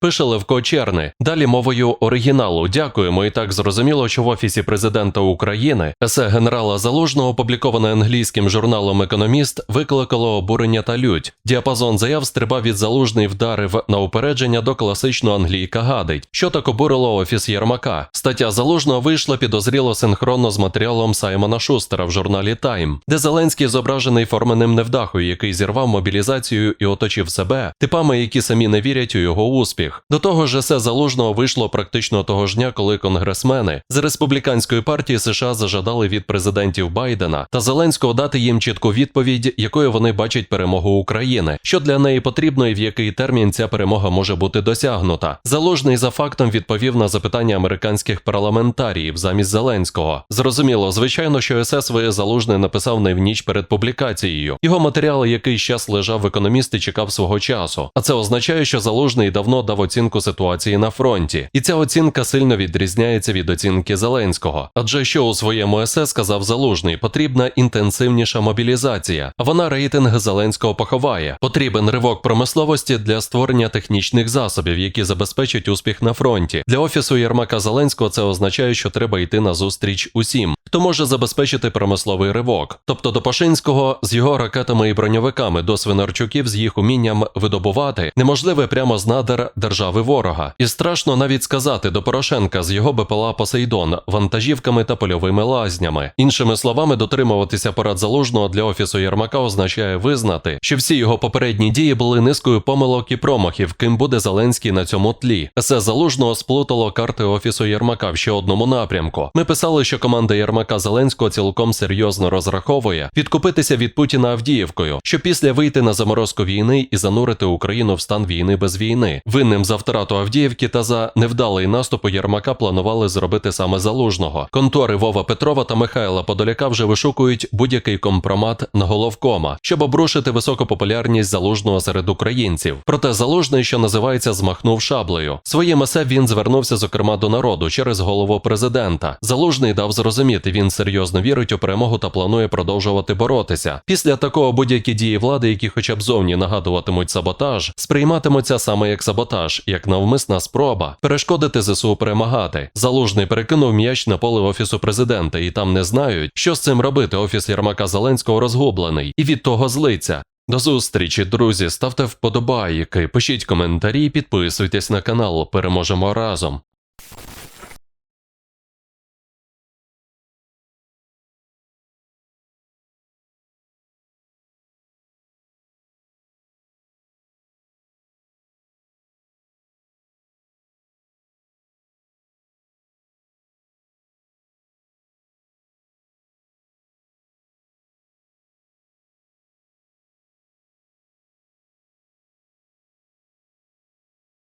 Пише Левко Черни. Далі мовою оригіналу. Дякуємо. І так зрозуміло, що в офісі президента України есе генерала Залужного, опубліковане англійським журналом Економіст, викликало обурення та лють. Діапазон заяв стрибав від залужний вдарив на упередження до класичного англійка гадить. Що так обурило офіс Єрмака? Стаття залужного вийшла підозріло синхронно з матеріалом Саймона Шустера в журналі Тайм, де Зеленський зображений форменим невдахою, який зірвав мобілізацію і оточив себе типами, які самі не вірять у його успіх. До того ж, есе залужного вийшло практично того ж дня, коли конгресмени з республіканської партії США зажадали від президентів Байдена та Зеленського дати їм чітку відповідь, якою вони бачать перемогу України, що для неї потрібно і в який термін ця перемога може бути досягнута. Залужний за фактом відповів на запитання американських парламентаріїв замість Зеленського. Зрозуміло, звичайно, що есе своє залужний написав не в ніч перед публікацією. Його матеріал, який час лежав в економісти, чекав свого часу. А це означає, що залужний давно дав оцінку ситуації на фронті, і ця оцінка сильно відрізняється від оцінки Зеленського. Адже що у своєму есе сказав Залужний, потрібна інтенсивніша мобілізація, вона рейтинг Зеленського поховає. Потрібен ривок промисловості для створення технічних засобів, які забезпечать успіх на фронті. Для офісу Єрмака Зеленського це означає, що треба йти на зустріч усім. Хто може забезпечити промисловий ривок, тобто до Пашинського з його ракетами і броньовиками до Свинарчуків з їх умінням видобувати неможливе прямо з надр держави ворога, і страшно навіть сказати до Порошенка з його БПЛА Посейдон, вантажівками та польовими лазнями. Іншими словами, дотримуватися порад залужного для офісу Єрмака означає визнати, що всі його попередні дії були низкою помилок і промахів, ким буде Зеленський на цьому тлі. Есе залужного сплутало карти офісу Єрмака в ще одному напрямку. Ми писали, що команда Єрмака Зеленського цілком серйозно розраховує відкупитися від Путіна Авдіївкою, що після вийти на заморозку війни і занурити Україну в стан війни без війни. Винним за втрату Авдіївки та за невдалий наступ Єрмака планували зробити саме залужного. Контори Вова Петрова та Михайла Подоляка вже вишукують будь-який компромат на головкома, щоб обрушити високу популярність залужного серед українців. Проте залужний, що називається, змахнув шаблею. Своїм есе він звернувся зокрема до народу через голову президента. Залужний дав зрозуміти, він серйозно вірить у перемогу та планує продовжувати боротися. Після такого будь-які дії влади, які хоча б зовні нагадуватимуть саботаж, сприйматимуться саме як саботаж, як навмисна спроба перешкодити ЗСУ перемагати. Залужний перекинув м'яч на поле офісу президента, і там не знають, що з цим робити. Офіс Єрмака Зеленського розгублений і від того злиться. До зустрічі, друзі. Ставте вподобайки, пишіть коментарі, підписуйтесь на канал. Переможемо разом.